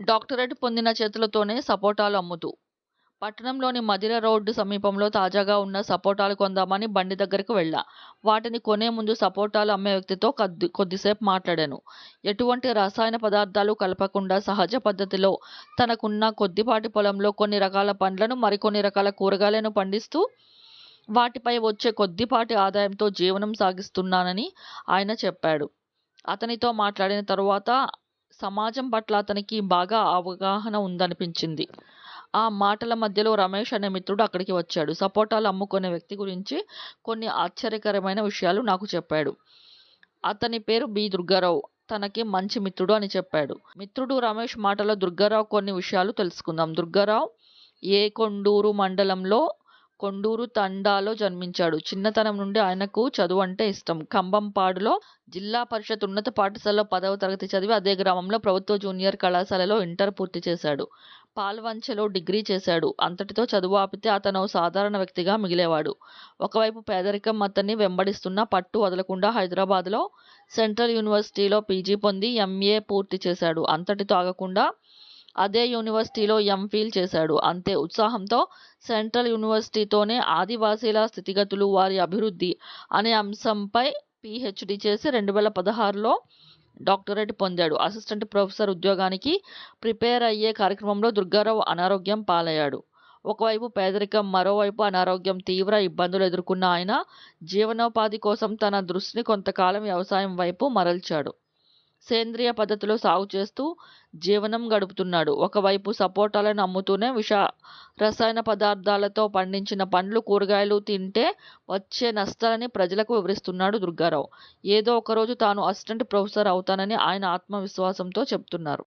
Doctorate పొందిన చేతులతోనే సపోటాలు అమ్ముతూ పట్టణంలోని మదిర రోడ్డు సమీపంలో తాజాగా ఉన్న సపోటాలు కొందామని బండి దగ్గరకు వెళ్ళా. వాటిని కొనే ముందు సపోటాలు అమ్మే వ్యక్తితో కొద్ది కొద్దిసేపు మాట్లాడాను. ఎటువంటి రసాయన పదార్థాలు కలపకుండా సహజ పద్ధతిలో తనకున్న కొద్దిపాటి పొలంలో కొన్ని రకాల పండ్లను మరికొన్ని రకాల కూరగాయలను పండిస్తూ వాటిపై వచ్చే కొద్దిపాటి ఆదాయంతో జీవనం సాగిస్తున్నానని ఆయన చెప్పాడు. అతనితో మాట్లాడిన తరువాత సమాజం పట్ల అతనికి బాగా అవగాహన ఉందనిపించింది. ఆ మాటల మధ్యలో రమేష్ అనే మిత్రుడు అక్కడికి వచ్చాడు. సపోటాలు అమ్ముకునే వ్యక్తి గురించి కొన్ని ఆశ్చర్యకరమైన విషయాలు నాకు చెప్పాడు. అతని పేరు బి. దుర్గారావు. తనకి మంచి మిత్రుడు అని చెప్పాడు. మిత్రుడు రమేష్ మాటలో దుర్గారావు కొన్ని విషయాలు తెలుసుకుందాం. దుర్గారావు ఏ కొండూరు మండలంలో కొండూరు తండాలో జన్మించాడు. చిన్నతనం నుండి ఆయనకు చదువు అంటే ఇష్టం. కంబంపాడులో జిల్లా పరిషత్ ఉన్నత పాఠశాలలో పదవ తరగతి చదివి అదే గ్రామంలో ప్రభుత్వ జూనియర్ కళాశాలలో ఇంటర్ పూర్తి చేశాడు. పాల్వంచలో డిగ్రీ చేశాడు. అంతటితో చదువు ఆపితే అతను సాధారణ వ్యక్తిగా మిగిలేవాడు. ఒకవైపు పేదరికం అతన్ని వెంబడిస్తున్న పట్టు వదలకుండా హైదరాబాద్లో సెంట్రల్ యూనివర్సిటీలో పీజీ పొంది ఎంఏ పూర్తి చేశాడు. అంతటితో ఆగకుండా అదే యూనివర్సిటీలో ఎంఫిల్ చేశాడు. అంతే ఉత్సాహంతో సెంట్రల్ యూనివర్సిటీతోనే ఆదివాసీల స్థితిగతులు వారి అభివృద్ధి అనే అంశంపై పిహెచ్డి చేసి రెండు వేల పదహారులో డాక్టరేట్ పొందాడు. అసిస్టెంట్ ప్రొఫెసర్ ఉద్యోగానికి ప్రిపేర్ అయ్యే కార్యక్రమంలో దుర్గారావు అనారోగ్యం పాలయ్యాడు. ఒకవైపు పేదరికం మరోవైపు అనారోగ్యం తీవ్ర ఇబ్బందులు ఎదుర్కొన్న ఆయన జీవనోపాధి కోసం తన దృష్టిని కొంతకాలం వ్యవసాయం వైపు మరల్చాడు. సేంద్రియ పద్ధతిలో సాగు చేస్తూ జీవనం గడుపుతున్నాడు. ఒకవైపు సపోటాలను అమ్ముతూనే విష రసాయన పదార్థాలతో పండించిన పండ్లు కూరగాయలు తింటే వచ్చే నష్టాలని ప్రజలకు వివరిస్తున్నాడు దుర్గారావు. ఏదో ఒకరోజు తాను అసిస్టెంట్ ప్రొఫెసర్ అవుతానని ఆయన ఆత్మవిశ్వాసంతో చెప్తున్నారు.